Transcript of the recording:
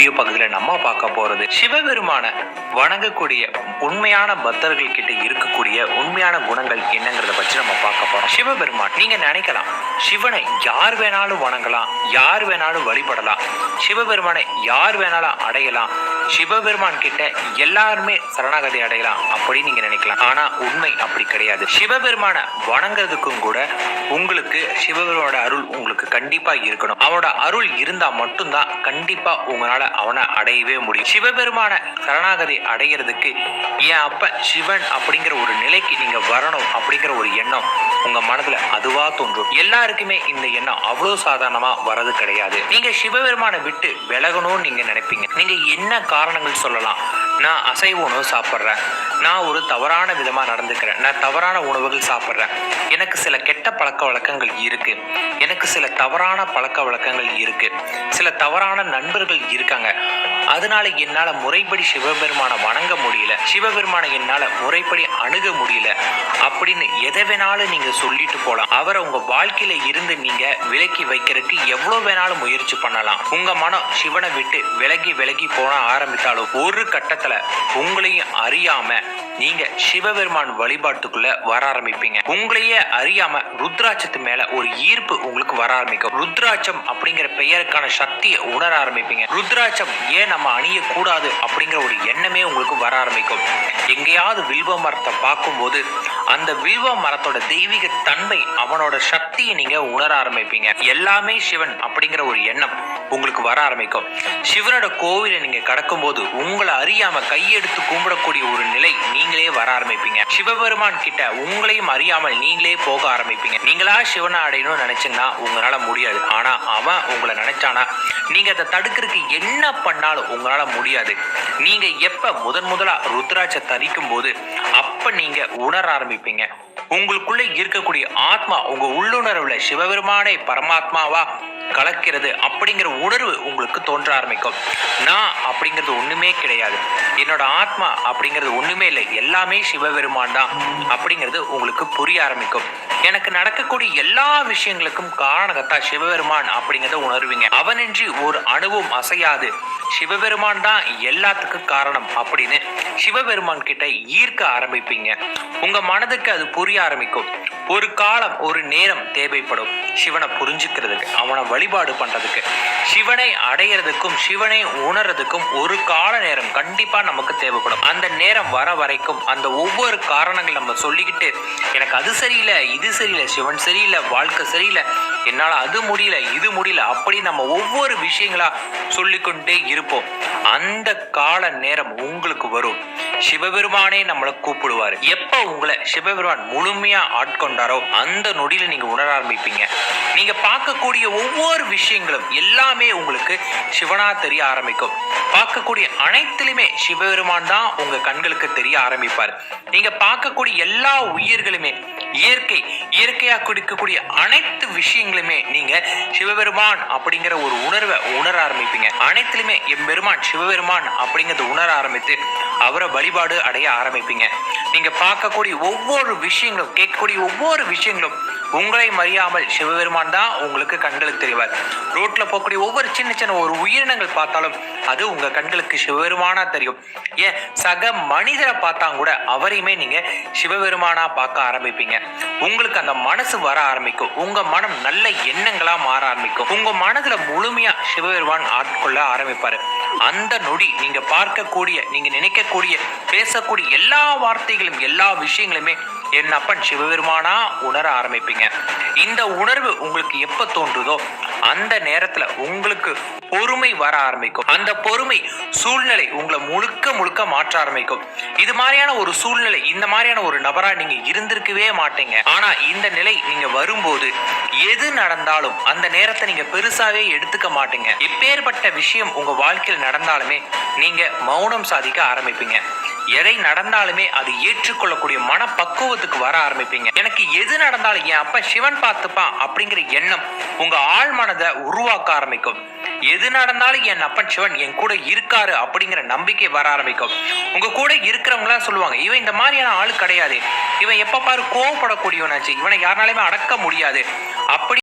Video பகுதியில் நம்ம பார்க்க போறது சிவபெருமான வணங்கக்கூடிய உண்மையான பக்தர்கள் கிட்ட இருக்கக்கூடிய உண்மையான குணங்கள் என்னங்கிறத பற்றி நம்ம பார்க்க போகிறோம் சிவபெருமான் நீங்க நினைக்கலாம் சிவனை யார் வேணாலும் வணங்கலாம் யார் வேணாலும் வழிபடலாம் சிவபெருமானை யார் வேணாலும் அடையலாம் சிவபெருமான் கிட்ட எல்லாருமே சரணாகதி அடையலாம் அப்படின்னு நீங்க நினைக்கலாம். ஆனா உண்மை அப்படி கிடையாது. சிவபெருமான வணங்குறதுக்கும் கூட உங்களுக்கு சிவபெருமானோட அருள் உங்களுக்கு கண்டிப்பா இருக்கணும். அவனோட அருள் இருந்தா மட்டும்தான் கண்டிப்பா உங்களால அவனை அடையவே முடியும். சிவபெருமான சரணாகதி அடைகிறதுக்கு என் அப்ப சிவன் அப்படிங்கிற ஒரு நிலைக்கு நீங்க வரணும் அப்படிங்கிற ஒரு எண்ணம் உங்க மனதுல அதுவா தோன்றும். எல்லாருக்குமே இந்த எண்ணம் அவ்வளவு சாதாரணமா வரது கிடையாது. நீங்க சிவபெருமானை விட்டு விலகணும்னு நீங்க நினைப்பீங்க. நீங்க என்ன காரணங்கள் சொல்லலாம்? நான் அசைவ உணவு சாப்பிட்றேன். நான் ஒரு தவறான விதமா நடந்துக்கிறேன். நான் தவறான உணவுகள் சாப்பிட்றேன். எனக்கு சில கெட்ட பழக்க வழக்கங்கள் இருக்கு. எனக்கு சில தவறான பழக்க வழக்கங்கள் இருக்கு. சில தவறான நண்பர்கள் இருக்காங்க. அதனால என்னால முறைப்படி சிவபெருமானை வணங்க முடியல. சிவபெருமானை என்னால முறைப்படி அணுக முடியல. அப்படின்னு எதை வேணாலும் நீங்க சொல்லிட்டு போலாம். அவரை உங்க வாழ்க்கையில இருந்து நீங்க விலக்கி வைக்கிறதுக்கு எவ்வளவு வேணாலும் முயற்சி பண்ணலாம். உங்க மனம் சிவனை விட்டு விலகி விலகி போன ஆரம்பித்தாலும் ஒரு கட்டத்துல உங்களையும் அறியாம நீங்க சிவபெருமான் வழிபாட்டுக்குள்ள வர ஆரம்பிப்பீங்க. உங்களையே அறியாம ருத்ராட்சத்து மேல ஒரு ஈர்ப்பு உங்களுக்கு வர ஆரம்பிக்கும். ருத்ராட்சம் அப்படிங்கிற பெயருக்கான சக்தியை உணர ஆரம்பிப்பீங்க. ருத்ராட்சம் ஏன் நம்ம அணியக்கூடாது அப்படிங்கிற ஒரு எண்ணமே உங்களுக்கு வர ஆரம்பிக்கும். எங்கேயாவது வில்வ மரத்தை பார்க்கும்போது அந்த வில்வ மரத்தோட தெய்வீக தன்மை அவனோட சக்தியை நீங்க உணர ஆரம்பிப்பீங்க. எல்லாமே சிவன் அப்படிங்கிற ஒரு எண்ணம் உங்களுக்கு வர ஆரம்பிக்கும். சிவனோட கோவிலை நீங்க கடக்கும்போது உங்களை அறியாம கையெடுத்து கும்பிடக்கூடிய ஒரு நிலை நீங்க நீங்களே வர ஆரம்பிப்பீங்க. சிவபெருமான் கிட்ட உங்களையும் அறியாமல் நீங்களே போக ஆரம்பிப்பீங்க. நீங்களா சிவனை அடையணும்னு நினைச்சீங்கன்னா உங்களால முடியாது. ஆனா அவன் உங்களை நினைச்சானா நீங்க அதை தடுக்கிறதுக்கு என்ன பண்ணாலும் உங்களால முடியாது. நீங்க எப்ப முதன் முதலா ருத்ராட்ச தரிக்கும் போது அப்ப நீங்க உணர ஆரம்பிப்பீங்க. உங்களுக்குள்ள இருக்கக்கூடிய ஆத்மா உங்க உள்ளுணர்வுல சிவபெருமானே பரமாத்மாவா? கலக்கிறது அப்படிங்கிற உணர்வு உங்களுக்கு தோன்ற ஆரம்பிக்கும். நான் அப்படிங்கிறது ஒண்ணுமே கிடையாது. என்னோட ஆத்மா அப்படிங்கிறது ஒண்ணுமே இல்லை. எல்லாமே சிவபெருமான் தான் அப்படிங்கிறது உங்களுக்கு புரிய ஆரம்பிக்கும். எனக்கு நடக்கக்கூடிய எல்லா விஷயங்களுக்கும் காரணகத்தா சிவபெருமான் அப்படிங்கிறத உணர்வீங்க. அவனின்றி ஒரு அணுவும் அசையாது. சிவபெருமான் தான் எல்லாத்துக்கும் காரணம் அப்படின்னு சிவபெருமான் கிட்ட ஈர்க்க ஆரம்பிப்பீங்க. உங்க மனதுக்கு அது புரிய ஆரம்பிக்கும். ஒரு காலம் ஒரு நேரம் தேவைப்படும். சிவனை புரிஞ்சுக்கிறதுக்கு அவனை வழிபாடு பண்ணுறதுக்கு சிவனை அடையிறதுக்கும் சிவனை உணர்றதுக்கும் ஒரு கால நேரம் கண்டிப்பாக நமக்கு தேவைப்படும். அந்த நேரம் வர வரைக்கும் அந்த ஒவ்வொரு காரணங்கள் நம்ம சொல்லிக்கிட்டு எனக்கு அது சரியில்லை இது சரியில்லை சிவன் சரியில்லை வாழ்க்கை சரியில்லை என்னால் அது முடியல இது முடியல அப்படி நம்ம ஒவ்வொரு விஷயங்களா சொல்லிக்கொண்டே இருப்போம். அந்த கால நேரம் உங்களுக்கு வரும். சிவபெருமானே நம்மளை கூப்பிடுவாரு. எப்போ உங்களை சிவபெருமான் முழுமையா கொண்டாரோ அந்த நொடியில நீங்க உணர ஆரம்பிப்பீங்க. நீங்க பார்க்கக்கூடிய ஒவ்வொரு விஷயங்களும் எல்லாமே உங்களுக்கு சிவனா தெரிய ஆரம்பிக்கும். பார்க்கக்கூடிய அனைத்திலுமே சிவபெருமான் தான் உங்க கண்களுக்கு தெரிய ஆரம்பிப்பார். நீங்க பார்க்கக்கூடிய எல்லா உயிர்களுமே இயற்கை இயற்கையா கொடுக்கக்கூடிய அனைத்து விஷயங்களுமே நீங்க சிவபெருமான் அப்படிங்கிற ஒரு உணர்வை உணர ஆரம்பிப்பீங்க. அனைத்திலுமே எம்பெருமான் சிவபெருமான் அப்படிங்கிறத உணர ஆரம்பித்து அவரை வழிபாடு அடைய ஆரம்பிப்பீங்க. நீங்க பார்க்கக்கூடிய ஒவ்வொரு விஷயங்களும் கேட்கக்கூடிய ஒவ்வொரு விஷயங்களும் உங்களை மறியாமல் சிவபெருமான் தான் உங்களுக்கு கண்களுக்கு தெரிவார். ரோட்ல போகக்கூடிய ஒவ்வொரு சின்ன சின்ன ஒரு உயிரினங்கள் பார்த்தாலும் அது உங்க கண்களுக்கு சிவபெருமானா தெரியும். ஏன்? சக மனிதரை பார்த்தா கூட அவரையுமே நீங்க சிவபெருமானா பார்க்க ஆரம்பிப்பீங்க. உங்களுக்கு அந்த மனசு வர ஆரம்பிக்கும். உங்க மனம் நல்ல எண்ணங்களா மாற ஆரம்பிக்கும். உங்க மனதுல முழுமையா சிவபெருமான் ஆட்கொள்ள ஆரம்பிப்பாரு. அந்த நொடி நீங்க பார்க்கக்கூடிய நீங்க நினைக்கக்கூடிய பேசக்கூடிய எல்லா வார்த்தைகளும் எல்லா விஷயங்களுமே என் அப்பன் சிவபெருமானா உணர ஆரம்பிப்பீங்க. இந்த உணர்வு உங்களுக்கு எப்ப தோன்றுதோ அந்த நேரத்துல உங்களுக்கு பொறுமை வர ஆரம்பிக்கும். அந்த பொறுமை சூழ்நிலை உங்களை முழுக்க முழுக்க மாற்ற ஆரம்பிக்கும். இது மாதிரியான ஒரு சூழ்நிலை இந்த மாதிரியான ஒரு நபரா நீங்க இருந்திருக்கவே மாட்டீங்க. ஆனா இந்த நிலை நீங்க வரும்போது எது நடந்தாலும் அந்த நேரத்தை நீங்க பெருசாவே எடுத்துக்க மாட்டீங்க. எப்பேற்பட்ட விஷயம் உங்க வாழ்க்கையில் நடந்தாலுமே நீங்க மௌனம் சாதிக்க ஆரம்பிப்பீங்க. எதை நடந்தாலுமே அது ஏற்றுக்கொள்ளக்கூடிய மனப்பக்குவத்துக்கு வர ஆரம்பிப்பீங்க. எனக்கு எது நடந்தாலும் என் அப்ப சிவன் பார்த்துப்பான் அப்படிங்கிற எண்ணம் உங்க ஆழ் மனதை உருவாக்க ஆரம்பிக்கும். எது நடந்தாலும் என் அப்பன் சிவன் என் கூட இருக்காரு அப்படிங்கிற நம்பிக்கை வர ஆரம்பிக்கும். உங்க கூட இருக்கிறவங்களாம் சொல்லுவாங்க இவன் இந்த மாதிரியான ஆள் கிடையாது. இவன் எப்ப பாரு கோவப்படக்கூடியவனாச்சு. இவனை யாருனாலுமே அடக்க முடியாது. அப்படி